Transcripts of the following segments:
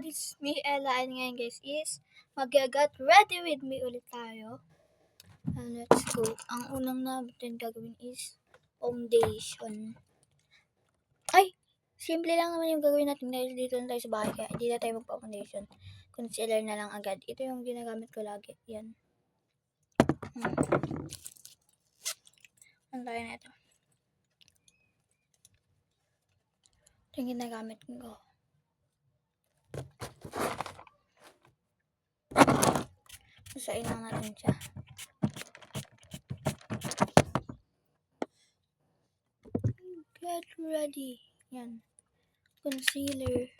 this is me, Ella, and ngayon guys is mag-get ready with me ulit tayo. And let's go. Ang unang natin gagawin is foundation. Ay! Simple lang naman yung gagawin natin dahil dito na tayo sa bahay kaya hindi na tayo magpa-foundation. Concealer na lang agad. Ito yung ginagamit ko lagi. Yan. Hmm. Ano tayo na ito? Ito yung ginagamit ko. Usain lang natin siya. Get ready. Yan. Concealer.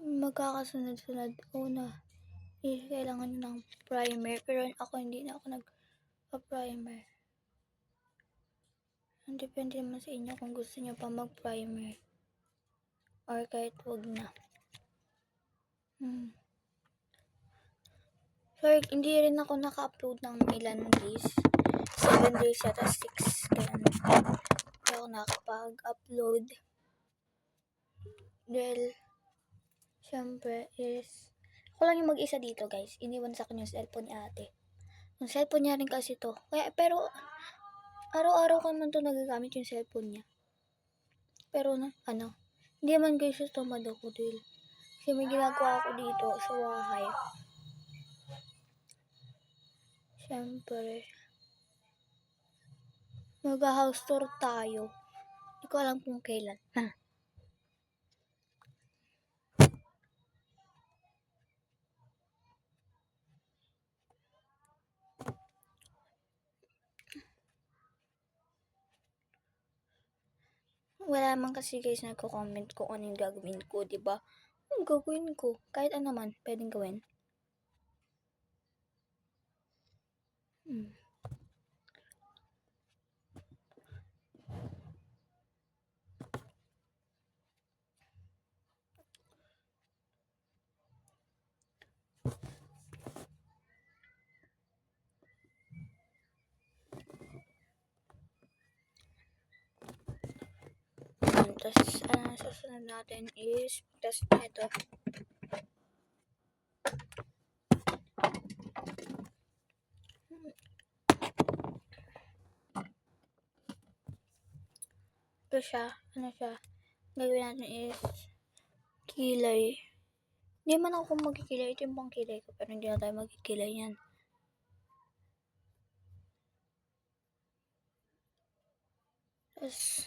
Magkakasunod-sunod. Una, eh, kailangan ng primer. Pero ako hindi na ako nag-primer. Depende naman sa inyo kung gusto nyo pa mag-primer. Or kahit wag na. Hmm. Sorry, hindi rin ako naka-upload ng ilan days. 7 days yata, 6. Kaya hindi ako nakapag-upload. Dahil, syempre, is, ako lang yung mag-isa dito, guys. Iniwan sa akin yung cellphone ni ate. Yung cellphone niya rin kasi to. Kaya, pero, araw-araw ko naman to nagagamit yung cellphone niya. Pero, na, ano, hindi naman guys ako dahil kasi may ginagawa ako dito sa bahay. Siyempre, mag-house tour tayo. Hindi ko alam kung kailan. Ha? Wala man kasi guys nagko-comment kung ano yung gagawin ko, di ba? Ang gagawin ko, kahit ano man, pwedeng gawin. Hmm. Yan, Tapos, ano, susunod natin is, test ito. Ito siya, ano siya, gagawin natin is, kilay. Hindi man ako magkikilay, ito yung pang kilay ko, pero hindi na tayo magkikilay yan. Tapos,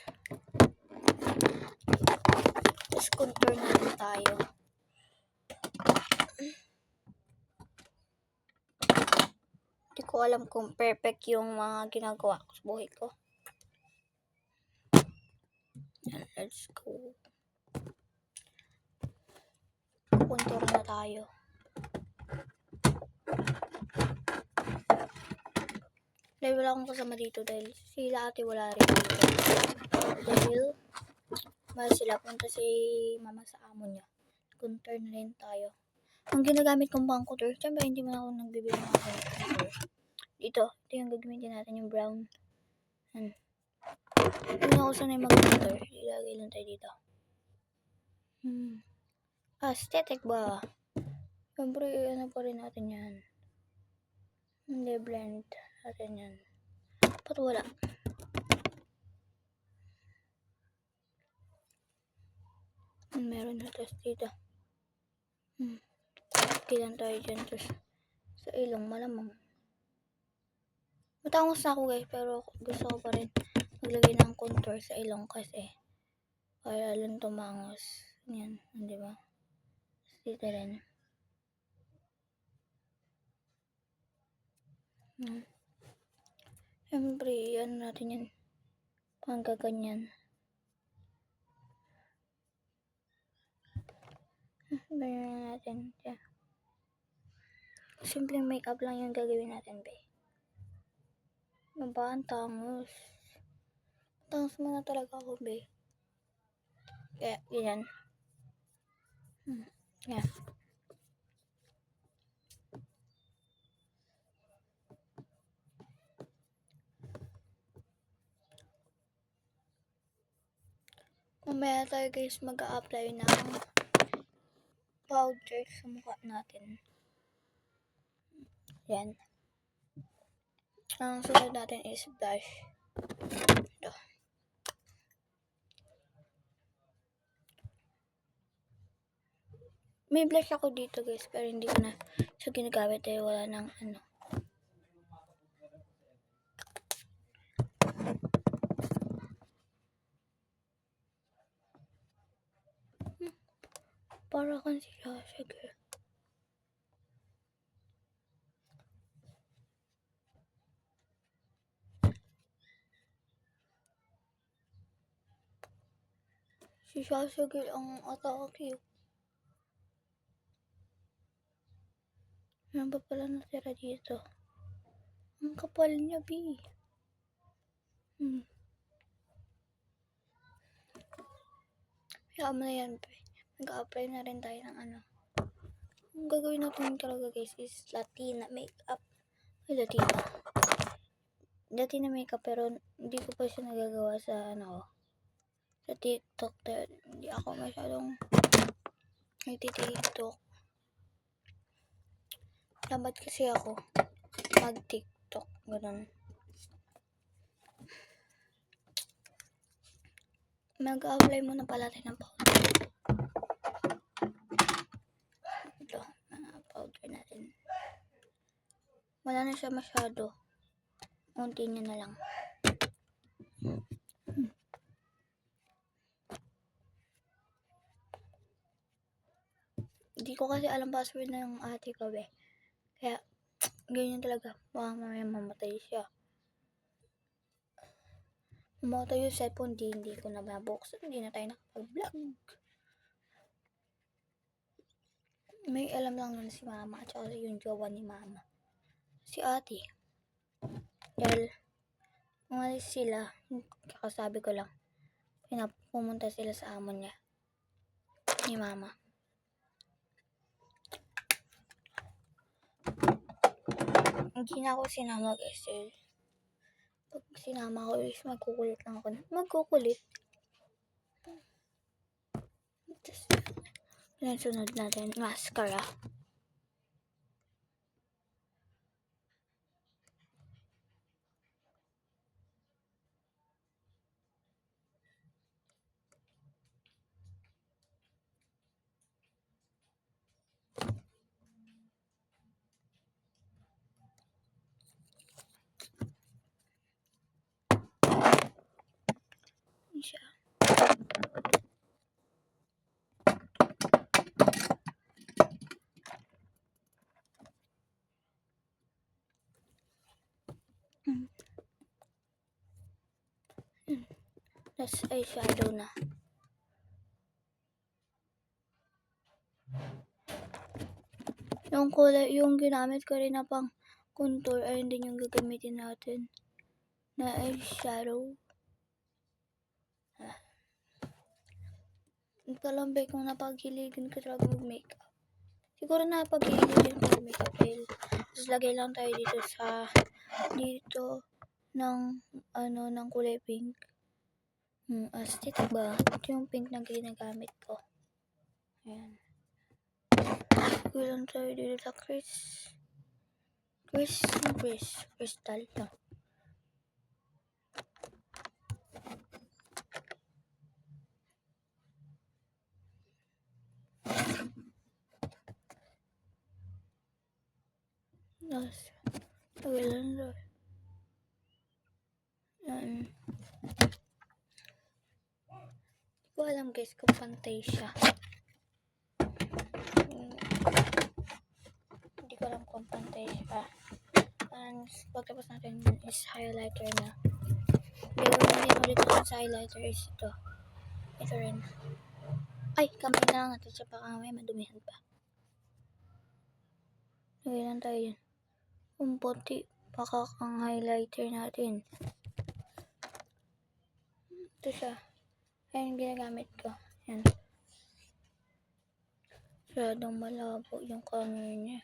tapos contour natin tayo. Hindi ko alam kung perfect yung mga ginagawa ko sa buhay ko. Yan, let's go. Contour na tayo. Dahil wala akong kasama dito dahil sila ate wala rin dito. Dahil Mahal sila. Punta si mama sa amo niya. Contour na rin tayo. Ang ginagamit kong pang contour, syempre hindi man ako nagbibili ng contour. Dito, ito yung gagamitin natin yung brown. Yan. Hindi ako sanay mag-contour. Ilagay lang tayo dito. Hmm. Aesthetic ba? Siyempre, ano pa rin natin yan. Hindi, blend natin yan. Ba't wala? Meron na tapos dito. Hmm. Kilan tayo dyan. Tapos sa ilong malamang. Matangos na ako guys. Pero gusto ko pa rin maglagay ng contour sa ilong kasi para lang tumangos. Yan. Di ba? Dito rin. Hmm. Siyempre, ano natin yan. Panggaganyan. Ganyan natin siya. Simpleng makeup lang yung gagawin natin, be. Ano ba? Ang tangos. Tangos mo na talaga ako, be. Kaya, ganyan. Hmm. Yeah. Mamaya tayo guys mag-a-apply ng powder sa mukha natin. Yan. Ang sunod natin is blush. May blush ako dito guys, pero hindi ko na siya ginagamit dahil wala nang ano. Hmm. Para kang si Sasha girl. Si Sasha girl ang atake. Ano ba pala natira dito? Ang kapal niya, B. Hmm. Kaya mo na yan, pre. Nag-apply na rin tayo ng ano. Ang gagawin natin talaga guys is Latina makeup. Ay, Latina. Latina makeup pero hindi ko pa siya nagagawa sa ano sa TikTok. Hindi ako masyadong nagti-TikTok. Lamad kasi ako mag-TikTok. Ganun. Mag-apply muna pala tayo ng powder. Ito, mga powder natin. Wala na siya masyado. Unti niya na lang. Hindi ko kasi alam password ng ate ko, be. Kaya, ganyan talaga. Baka mamaya mamatay siya. Mamatay yung cellphone, di, hindi ko na mabuksan. Hindi na tayo nakapag-vlog. May alam lang nun si mama at saka yung jowa ni mama. Si ate. Dahil, umalis sila, kakasabi ko lang, pinapumunta sila sa amo niya. Ni mama. Hindi na ako sinama guys. eh. Pag sinama ko is magkukulit lang ako. Magkukulit. Tapos, sunod natin, mascara. Yun siya. Mm. Tapos eyeshadow na. Yung kulay, yung ginamit ko rin na pang contour, ayun din yung gagamitin natin. Na eyeshadow. Kalambe kung napaghiligin ko talaga mag-makeup. Siguro napaghiligin ko mag-makeup tapos lagay lang tayo dito sa dito ng ano ng kulay pink. Hmm, astit ba? Ito yung pink na ginagamit ko. Ayan. Lagay lang tayo dito sa Chris. Chris, Chris, crystal no. Tapos, lagay lang tayo. Yan. Hindi ko alam pantay siya. Hmm. Hindi ko alam kung pantay siya. And pagtapos natin is highlighter na. Gagawin din ulit ko sa highlighter is ito. Ito rin. Ay, kamay na lang natin siya baka may madumihan pa. Lagay lang tayo yun. Kung puti, baka ang highlighter natin. Ito siya. Ayan yung ginagamit ko. Yan. Masyadong malabo yung color niya.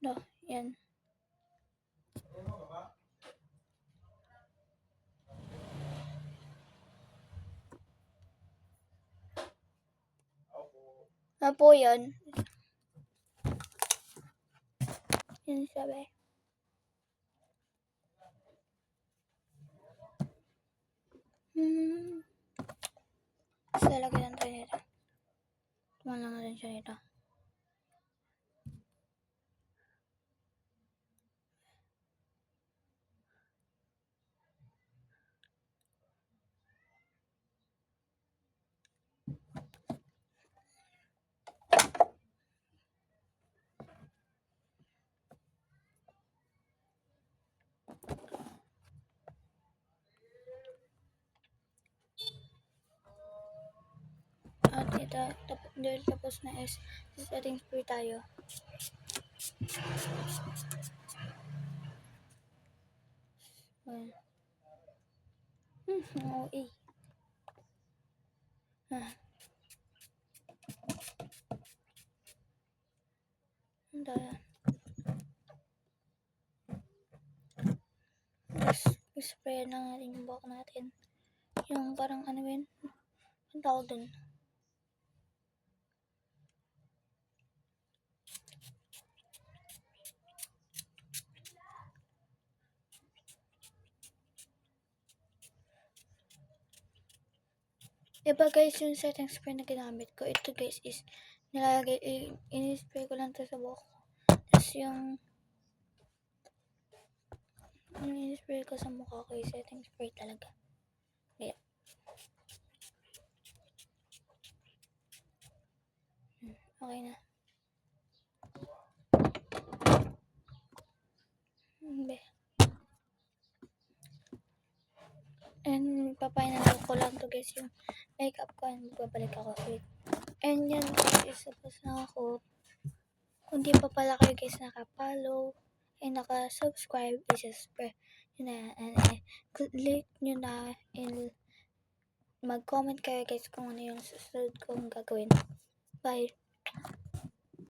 No, yan. Ano po yan? Yan sabi. Hmm. Lang tayo nito. Tumalang na rin siya nito. Ito, tap, dahil tapos na is sa settings po tayo. Ayan. Hmm, oo eh. Ah. Ang daya. Tapos, spray na natin yung buhok natin. Yung parang ano yun? Ang tawag dun? Iba guys yung setting spray na ginamit ko. Ito guys is nilalagay, in-spray ko lang to sa buhok. ko. Tapos yung in-spray ko sa mukha ko yung setting spray talaga. Kaya. Hmm, Okay na. Hindi. And papainalo ko lang to guys yung makeup ko and babalik ako ulit. And yan guys, isa pa sa ako. Kung di pa pala kayo guys nakapollow and naka-subscribe, isa-spread yun na, and, and, click nyo na and mag-comment kayo guys kung ano yung susunod kong gagawin. Bye!